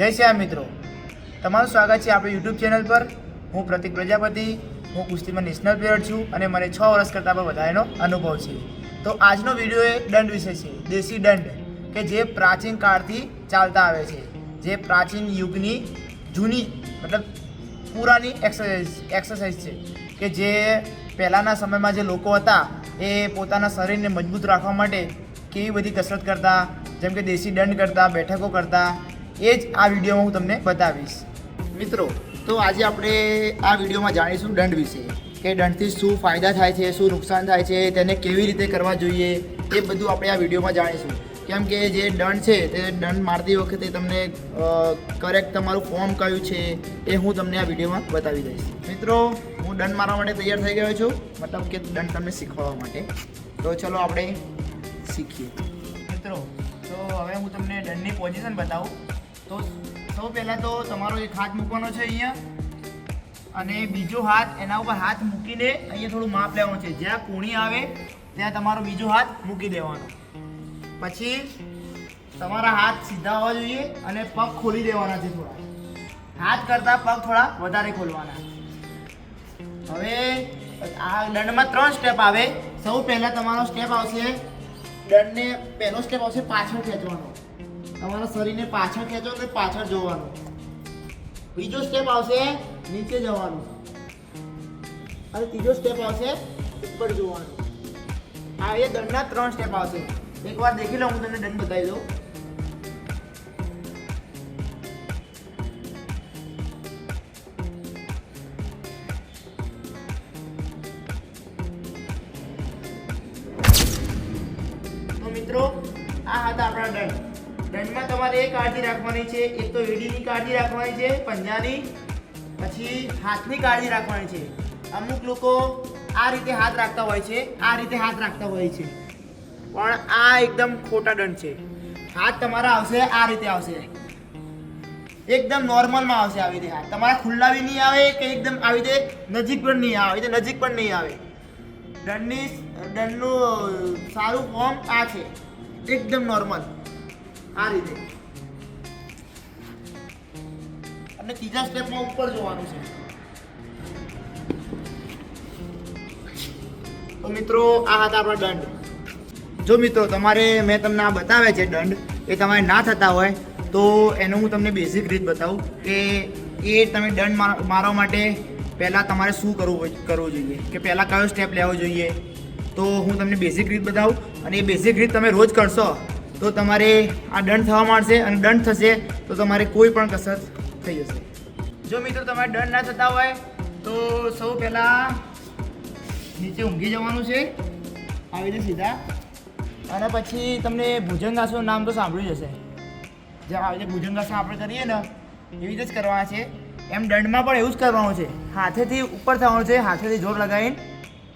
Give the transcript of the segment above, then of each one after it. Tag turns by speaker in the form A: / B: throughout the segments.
A: જય શ્યામ મિત્રો. તમારું સ્વાગત છે આપણી યુટ્યુબ ચેનલ પર. હું પ્રતિક પ્રજાપતિ, હું કુસ્તીમાં નેશનલ પ્લેયર છું અને મને છ વર્ષ કરતાં પણ વધારેનો અનુભવ છે. તો આજનો વીડિયો એ દંડ વિશે છે. દેશી દંડ, કે જે પ્રાચીન કાળથી ચાલતા આવે છે. જે પ્રાચીન યુગની જૂની, મતલબ પુરાની એક્સરસાઇઝ એક્સરસાઇઝ છે. કે જે પહેલાંના સમયમાં જે લોકો હતા, એ પોતાના શરીરને મજબૂત રાખવા માટે કેવી બધી કસરત કરતા, જેમ કે દેશી દંડ કરતા, બેઠકો કરતા એ જ આ વિડીયોમાં હું તમને બતાવીશ. મિત્રો, તો આજે આપણે આ વિડીયોમાં જાણીશું દંડ વિશે. કે દંડથી શું ફાયદા થાય છે, શું નુકસાન થાય છે, તેને કેવી રીતે કરવા જોઈએ, એ બધું આપણે આ વિડીયોમાં જાણીશું. કેમ કે જે દંડ છે, તે દંડ મારતી વખતે તમને કરેક્ટ તમારું ફોર્મ કયું છે, એ હું તમને આ વિડીયોમાં બતાવી દઈશ. મિત્રો, હું દંડ મારવા માટે તૈયાર થઈ ગયો છું. મતલબ કે દંડ તમને શીખવાડવા માટે. તો ચલો આપણે શીખીએ. મિત્રો, તો હવે હું તમને દંડની પોઝિશન બતાવું. તો સૌ પહેલાં તો તમારો એક હાથ મૂકવાનો છે અહીંયા. અને બીજો હાથ એના ઉપર હાથ મૂકીને અહીંયા થોડું માપ લેવાનું છે. જ્યાં કૂણી આવે, ત્યાં તમારો બીજો હાથ મૂકી દેવાનો. પછી તમારા હાથ સીધા હોવા જોઈએ અને પગ ખોલી દેવાના છે થોડા. હાથ કરતાં પગ થોડા વધારે ખોલવાના. હવે આ દંડમાં ત્રણ સ્ટેપ આવે. સૌ પહેલાં તમારો સ્ટેપ આવશે. દંડને પહેલો સ્ટેપ આવશે પાછળ ખેંચવાનો. તમારા શરીરને પાછળ ખેંચો ને પાછળ જોવાનું. બીજો સ્ટેપ આવશે નીચે જવાનું. અને ત્રીજો સ્ટેપ આવશે ઉપર જોવાનું. આ એ દંડના ત્રણ સ્ટેપ આવશે. એકવાર દેખી લો, હું તમને દંડ બતાવી દઉં. મિત્રો, આ હતા આપણા દંડ. દંડમાં તમારે એ કાળજી રાખવાની છે, એક તો એડીની કાળજી રાખવાની છે, પંજાની, પછી હાથની કાળજી રાખવાની છે. અમુક લોકો આ રીતે હાથ રાખતા હોય છે, આ રીતે હાથ રાખતા હોય છે. પણ આ એકદમ ખોટા દંડ છે. હાથ તમારા આવશે, આ રીતે આવશે. એકદમ નોર્મલમાં આવશે આવી રીતે હાથ. તમારા ખુલ્લા બી નહીં આવે કે એકદમ આવી રીતે નજીક પણ નહીં આવે રીતે નજીક પણ નહીં આવે. દંડની, દંડનું સારું ફોર્મ આ છે. એકદમ નોર્મલ. આ રીતે. અને ત્રીજા સ્ટેપમાં ઉપર જોવાનું છે. તો મિત્રો, આ હતા આપણા દંડ. જો મિત્રો, તમારે મેં તમને આ બતાવ્યા છે દંડ, એ તમારે ના થતા હોય, તો એનું હું તમને બેઝિક રીત બતાવું કે એ તમે દંડ માર- મારવા માટે પહેલાં તમારે શું કરવું કરવું જોઈએ? કે પહેલાં કયો સ્ટેપ લેવો જોઈએ? તો હું તમને બેઝિક રીત બતાવું, અને એ બેઝિક રીત તમે રોજ કરશો તો તમારે આ દંડ થવા માંડશે અને દંડ થશે તો તમારે કોઈ પણ કસરત થઈ જશે. જો મિત્રો તમારે દંડ ના થતા હોય, તો સૌ પહેલાં નીચે ઊંઘી જવાનું છે. આવી રીતે સીધા. અને પછી તમને ભુજંગાસનું નામ તો સાંભળ્યું જ હશે. આવી રીતે ભુજંગાસન આપણે કરીએ ને, એવી રીતે જ કરવાના છે. એમ દંડમાં પણ એવું જ કરવાનું છે. હાથેથી ઉપર થવાનું છે, હાથેથી જોર લગાવીને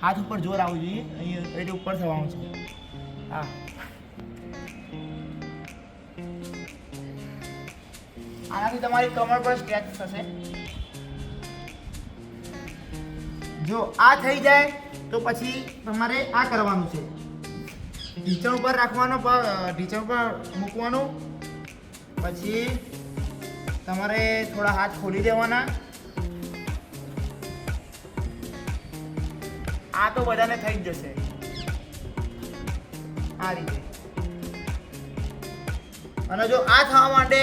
A: હાથ ઉપર જોર આવવું જોઈએ. અહીં એટલે ઉપર થવાનું છે. હા. આનાથી તમારી કમર પર સ્ક્રેચ થશે. જો આ થઈ જાય, તો પછી તમારે આ કરવાનું છે. ઢીચણ ઉપર રાખવાનો ઢીચણ ઉપર મૂકવાનું. પછી તમારે થોડા હાથ ખોલી દેવાના. આ તો બધાને થઈ જ જશે. આ રીતે. અને જો આ થવા માટે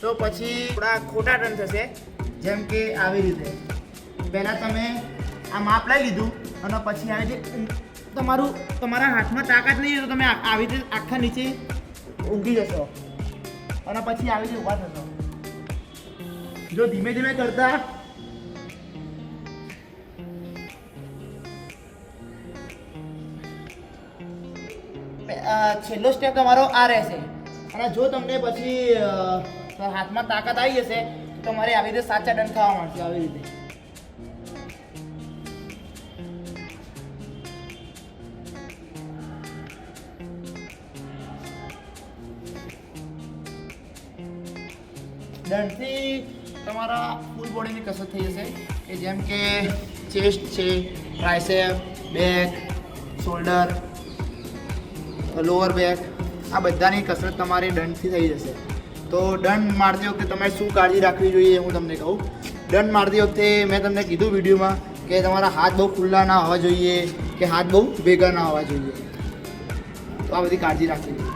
A: તો પછી થોડા ખોટા ટર્ન થશે. જેમ કે આવી રીતે. પહેલાં તમે આ માપ લઈ લીધું અને પછી આવી રીતે તમારું, તમારા હાથમાં તાકાત નહીં તો તમે આવી રીતે આખા નીચે ઊંઘી જશો. અને પછી આવી રીતે ઊભા થશો. જો ધીમે ધીમે કરતા છેલ્લો સ્ટેપ તમારો આ રહેશે. અને જો તમને પછી હાથમાં તાકાત આવી જશે, તો તમારે આવી રીતે સાચા દંડ થવા મળશે આવી રીતે. દંડથી તમારા ફૂલ બોડીની કસરત થઈ જશે, કે જેમ કે ચેસ્ટ છે tricep back shoulder lower back આ બધાની કસરત તમારી દંડથી થઈ જશે. તો દંડ મારતી વખતે તમારે શું કાળજી રાખવી જોઈએ હું તમને કહું. દંડ મારતી વખતે મેં તમને કીધું વિડીયોમાં કે તમારા હાથ બહુ ખુલ્લા ના હોવા જોઈએ, કે હાથ બહુ ભેગા ના હોવા જોઈએ. તો આ બધી કાળજી રાખવી જોઈએ.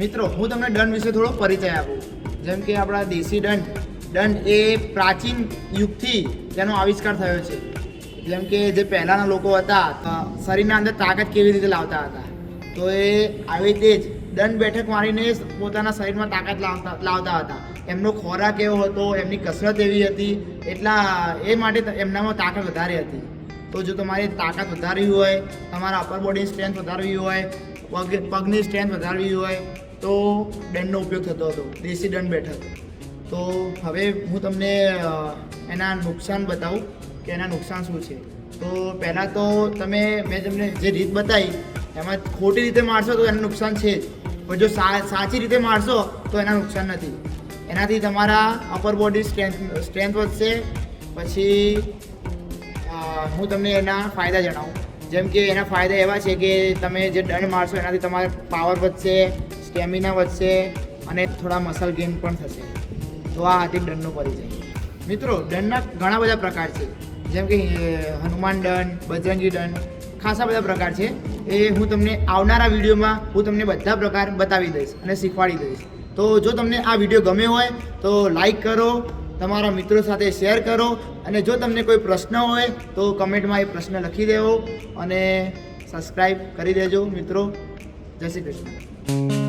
A: મિત્રો, હું તમને દંડ વિશે થોડો પરિચય આપું. જેમ કે આપણા દેશી દંડ દંડ એ પ્રાચીન યુગથી તેનો આવિષ્કાર થયો છે. જેમ કે જે પહેલાંના લોકો હતા શરીરના અંદર તાકાત કેવી રીતે લાવતા હતા. તો એ આવી રીતે જ દંડ બેઠક મારીને પોતાના શરીરમાં તાકાત લાવતા લાવતા હતા. એમનો ખોરાક એવો હતો, એમની કસરત એવી હતી, એટલા એ માટે એમનામાં તાકાત વધારે હતી. તો જો તમારી તાકાત વધારવી હોય, તમારા અપર બોડી સ્ટ્રેન્થ વધારવી હોય, પગ પગની સ્ટ્રેન્થ વધારવી હોય, તો દંડનો ઉપયોગ થતો હતો, દેશી દંડ બેઠક. તો હવે હું તમને એના નુકસાન બતાવું કે એના નુકસાન શું છે. તો પહેલાં તો તમે, મેં તમને જે રીત બતાવી, એમાં ખોટી રીતે મારશો તો એનું નુકસાન છે જ. પણ જો સાચી રીતે મારશો તો એના નુકસાન નથી. એનાથી તમારા અપર બોડી સ્ટ્રેન્થ સ્ટ્રેન્થ વધશે. પછી હું તમને એના ફાયદા જણાવું. જેમ કે એના ફાયદા એવા છે કે તમે જે દંડ મારશો, એનાથી તમારે પાવર વધશે સ્ટેમિના વધશે અને થોડા મસલ ગેઇન પણ થશે. તો આ હતી દંડનો પરિચય. મિત્રો, દંડના ઘણા બધા પ્રકાર છે. જેમ કે, હનુમાન દંડ, બજરંગી દંડ, ખાસા બધા પ્રકાર છે. એ હું તમને આવનારા વિડીયોમાં હું તમને બધા પ્રકાર બતાવી દઈશ અને શીખવાડી દઈશ. તો જો તમને આ વીડિયો ગમ્યો હોય, તો લાઈક કરો, તમારા મિત્રો સાથે શેર કરો અને જો તમને કોઈ પ્રશ્ન હોય, તો કમેન્ટમાં એ પ્રશ્ન લખી દેવો અને સબસ્ક્રાઈબ કરી દેજો મિત્રો. જય શ્રી કૃષ્ણ.